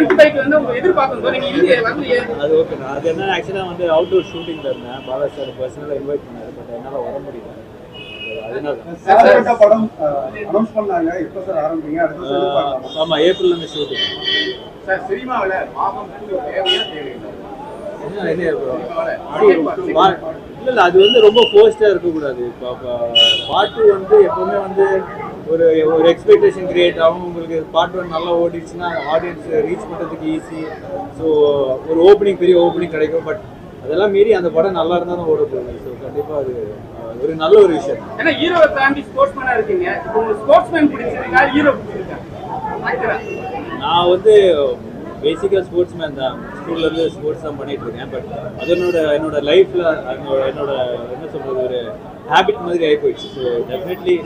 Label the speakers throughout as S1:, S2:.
S1: Twenty five வந்து உங்க எதிர்பார்க்கணும் நீங்க இந்திய வந்து
S2: அது ஓகே அது என்ன ஆக்சுவலாக வந்து அவுட்டோர் ஷூட்டிங்கில் இருந்தேன். பாலா சார் பர்சனலாக இன்வைட் பண்ணாரு பட் என்னால் வர முடியல. அதனால.
S3: சார் படம் அனௌன்ஸ் பண்ணாங்க. எப்போ சார் ஆரம்பிங்க? அடுத்த?
S2: ஆமாம் ஏப்ரல்லேருந்து ஷூட்டிங்
S4: சார் சினிமாவில்
S2: இல்ல அது வந்து ரொம்ப போஸ்டா இருக்கக்கூடாது. இப்போ பாட்டு வந்து எப்பவுமே வந்து ஒரு ஒரு எக்ஸ்பெக்டேஷன் கிரியேட் ஆகும். உங்களுக்கு பாட்டு ஒன் நல்லா ஓடிடுச்சுன்னா ஆடியன்ஸ் ரீச் பண்ணுறதுக்கு ஈஸி ஸோ ஒரு ஓப்பனிங் பெரிய ஓப்பனிங் கிடைக்கும். பட் அதெல்லாம் மீறி அந்த படம் நல்லா இருந்தால் தான் ஓட போகுது. ஸோ கண்டிப்பாக அது ஒரு நல்ல ஒரு விஷயம்.
S1: ஏன்னா ஹீரோவை தாண்டி ஸ்போர்ட்ஸ்மேனா இருக்கீங்க. இப்போ உங்களுக்கு ஸ்போர்ட்ஸ்மேன் பிடிச்சிருக்கா? ஹீரோ பிடிச்சிருக்கா?
S2: நான் வந்து பேசிக்காக ஸ்போர்ட்ஸ் மேன் தான் ஸ்கூல்லேருந்து ஸ்போர்ட்ஸ் தான் பண்ணிட்டு இருக்கேன். பட் அது என்னோட என்னோட லைஃப்பில் என்னோட என்னோட என்ன சொல்கிறது ஒரு ஹேபிட் மாதிரி ஆகி போயிடுச்சு. ஸோ டெஃபினெட்லி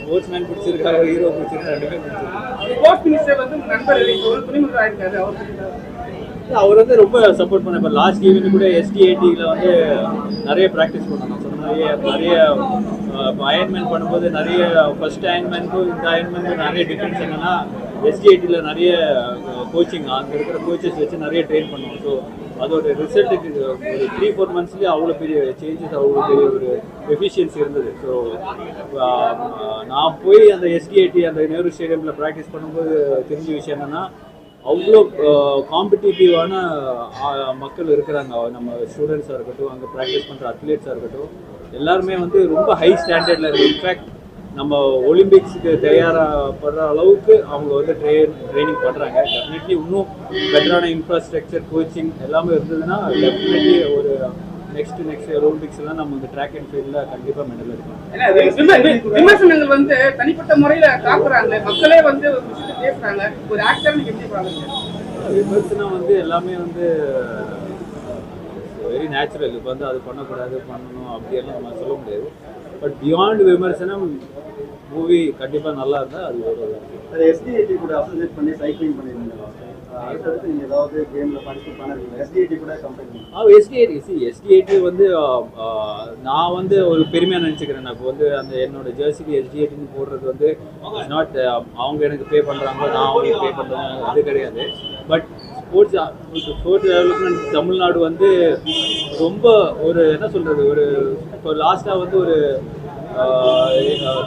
S2: ஸ்போர்ட்ஸ் மேன் பிடிச்சிருக்கா ஹீரோ பிடிச்சிருக்கா ரெண்டுமே பிடிச்சிருக்கு
S1: ஸ்போர்ட்ஸ் மினிஸ்டர் வந்து உங்க நண்பர் இப்போ ஒரு துணிமுறை ஆயிருக்காரு அவர்
S2: வந்து ரொம்ப சப்போர்ட் பண்ண இப்போ லாஸ்ட் ஈவெண்ட் கூட எஸ்டி எயிட்டியில் வந்து நிறைய ப்ராக்டிஸ் நான் சொன்ன நிறைய நிறைய இப்போ அயன்மேன் பண்ணும்போது நிறைய ஃபர்ஸ்ட் அயன்மேனுக்கும் இந்த அயன்மேனுக்கும் நிறைய டிஃப்ரென்ஸ் என்னன்னா எஸ்டி எயிட்டியில் நிறைய கோச்சிங் அங்கே இருக்கிற கோச்சஸ் வச்சு நிறைய ட்ரெயின் பண்ணுவோம் ஸோ அதோட ரிசல்ட்டுக்கு ஒரு த்ரீ ஃபோர் மந்த்ஸ்லேயே அவ்வளோ பெரிய சேஞ்சஸ் அவ்வளோ பெரிய ஒரு எஃபிஷியன்சி இருந்தது. ஸோ நான் போய் அந்த எஸ்டிஐடி அந்த நேரு ஸ்டேடியமில் ப்ராக்டிஸ் பண்ணும்போது தெரிஞ்ச விஷயம் என்னென்னா அவ்வளோ காம்படிட்டிவான மக்கள் இருக்கிறாங்க. நம்ம ஸ்டூடெண்ட்ஸாக இருக்கட்டும் அங்கே ப்ராக்டிஸ் பண்ணுற அத்லீட்ஸாக இருக்கட்டும் எல்லாருமே வந்து ரொம்ப ஹை ஸ்டாண்டர்டில் இருக்குது இன்ஃபேக்ட் நம்ம ஒலிம்பிக்ஸுக்கு தயாராகப்படுற அளவுக்கு அவங்க வந்து ட்ரெயின் ட்ரைனிங் பண்ணுறாங்க டெஃபினெட்லி இன்னும் பெட்டரான இன்ஃப்ராஸ்ட்ரக்சர் கோச்சிங் எல்லாமே இருந்ததுன்னா டெஃபினெட்லி ஒரு நெக்ஸ்ட் நெக்ஸ்ட் ஒலிம்பிக்ஸ் எல்லாம் நம்ம இந்த ட்ராக் அண்ட் ஃபீல்டில் கண்டிப்பாக மெடல்
S1: வி- விமர்சனங்கள் வந்து தனிப்பட்ட முறையில தாக்குறாங்க மக்களே வந்து பேசுறாங்க. ஒரு ஆக்டர்
S2: விமர்சனம் வந்து எல்லாமே வந்து வெரி நேச்சுரல் இப்போ வந்து அது பண்ணக்கூடாது பண்ணணும் அப்படியெல்லாம் நம்ம சொல்ல முடியாது. பட் பியாண்ட் விமர்சனம் மூவி கண்டிப்பாக நல்லா இருந்தால் அது ஒரு
S3: சார் எஸ்டிஐடி கூட அசோசியேட் பண்ணி சைக்கிளிங் பண்ணியிருந்தீங்க அடுத்தடுத்து நீங்கள் ஏதாவது கேமில் பார்ட்டிசிபேட் பண்ணிருக்கீங்க எஸ்டிஐடி கூட கம்பெனி
S2: ஆ எஸ்டிஐடி சி எஸ்டிஐடி வந்து நான் வந்து ஒரு பெருமையாக நினச்சிக்கிறேன். நான் வந்து அந்த என்னோட ஜெர்சிக்கு எஸ்டிஐடின்னு போடுறது வந்து நாட் அவங்க எனக்கு பே பண்ணுறாங்க நான் அவங்களுக்கு பே பண்ணுறேன் அது கிடையாது. But sports sports development Tamil Nadu வந்து ரொம்ப ஒரு என்ன சொல்கிறது ஒரு இப்போ லாஸ்ட்டாக வந்து ஒரு ஆ,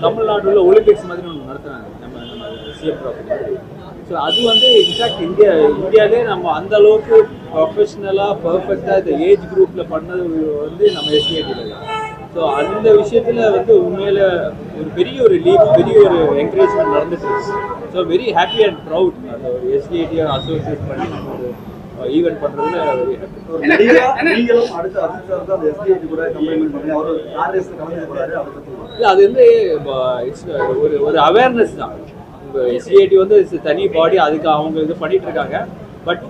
S2: தமிழ்நாடுல ஒலிம்பிக்ஸ் மாதிரி ஒன்று நடத்துனாங்க நம்ம நம்ம சிஎம் ஸோ அது வந்து இன்ஃபேக்ட் இந்தியா இந்தியாவிலே நம்ம அந்த அளவுக்கு ப்ரொஃபஷ்னலாக பர்ஃபெக்டாக இந்த ஏஜ் குரூப்பில் பண்ணது வந்து நம்ம எஸ்டிஐடியில் ஸோ அந்த விஷயத்தில் வந்து உண்மையில் ஒரு பெரிய ஒரு லீக் பெரிய ஒரு என்கரேஜ்மெண்ட் நடந்துட்டு இருக்கு so very happy and proud அந்த ஒரு எஸ்டிஐடியை அசோசியேட் பண்ணி நம்ம ஒரு ஈவெண்ட் பண்ணுறதுல வெரி ஹாப்பி
S1: என்ன-
S3: நடிகரா
S1: என்ன-
S3: நீங்களும் அடுத்து அஜித் சார் தான் அந்த எஸ்டிஐடி கூட கம்பெனிமெண்ட் பண்ணி அவர் கார் ரேஸில் கலந்து போறாரு அதை பற்றி
S2: இல்லை அது வந்து இட்ஸ் ஒரு ஒரு அவேர்னஸ் தான். இப்போ எஸ்டிஐடி வந்து தனி பாடி அதுக்கு அவங்க இது பண்ணிட்டு இருக்காங்க. பட்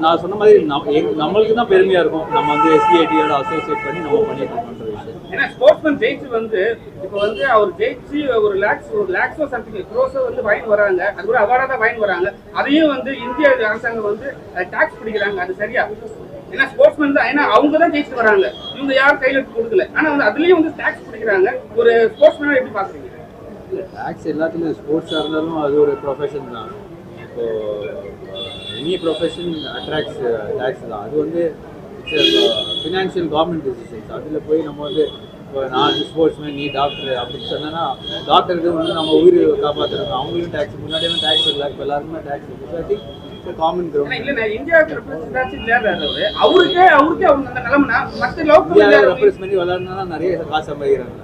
S2: நான் சொன்ன மாதிரி நம் நம்மளுக்கு தான் பெருமையாக இருக்கும். நம்ம வந்து எஸ்டிஐடியோட அசோசியேட் பண்ணி நம்ம பண்ணிட்டு இருக்கோன்ற விஷயம்
S1: ஏன்னா ஸ்போர்ட்ஸ்மேன் ஜெயிச்சு வந்து இப்போ வந்து அவர் ஜெயிச்சு ஒரு லேக்ஸ் ஒரு லேக்ஸோ சம்திங் க்ரோஸோ வந்து ஃபைன் வராங்க. அது கூட அவார்டாக தான் ஃபைன் வராங்க. அதையும் வந்து இந்திய அரசாங்கம் வந்து டாக்ஸ் பிடிக்கிறாங்க. அது சரியா? ஏன்னா ஸ்போர்ட்ஸ்மேன் தான். ஏன்னா அவங்க தான் ஜெயிச்சு வராங்க. இவங்க யாரும் கையில் எடுத்து கொடுக்கல. ஆனால் வந்து அதுலேயும் வந்து டாக்ஸ் பிடிக்கிறாங்க. ஒரு ஸ்போர்ட்ஸ்மேனாக எப்படி பார்க்குறீங்க
S2: டேக்ஸ் எல்லாத்துலேயும் ஸ்போர்ட்ஸாக இருந்தாலும் அது ஒரு ப்ரொஃபஷன் தான். இப்போது எனி ப்ரொஃபஷன் அட்ராக்ட்ஸ் டாக்ஸ் தான். அது வந்து ஃபினான்ஷியல் கவர்மெண்ட் டிசிஷன்ஸ் அதில் போய் நம்ம வந்து இப்போ நான் ஸ்போர்ட்ஸ்மேன் நீ டாக்டர் அப்படின்னு சொன்னேன்னா டாக்டருக்கு வந்து நம்ம உயிர் காப்பாற்றுறோம் அவங்களுக்கும் டேக்ஸ் முன்னாடியெல்லாம் டேக்ஸ் இல்லை இப்போ எல்லாருக்குமே டேக்ஸ் இருக்குது ஐ திங்க் காமன்
S1: ஏன்னா
S2: கிரவுண்ட்
S1: இல்லை நான் இந்தியாவுக்கு அவருக்கே அவருக்கே அவங்க அந்த நிலைமைனா மற்ற லோக்கல்
S2: ரெப்ரஸ் பண்ணி விளையாடுனா நிறைய காசு சம்பாதிக்கிறாங்க.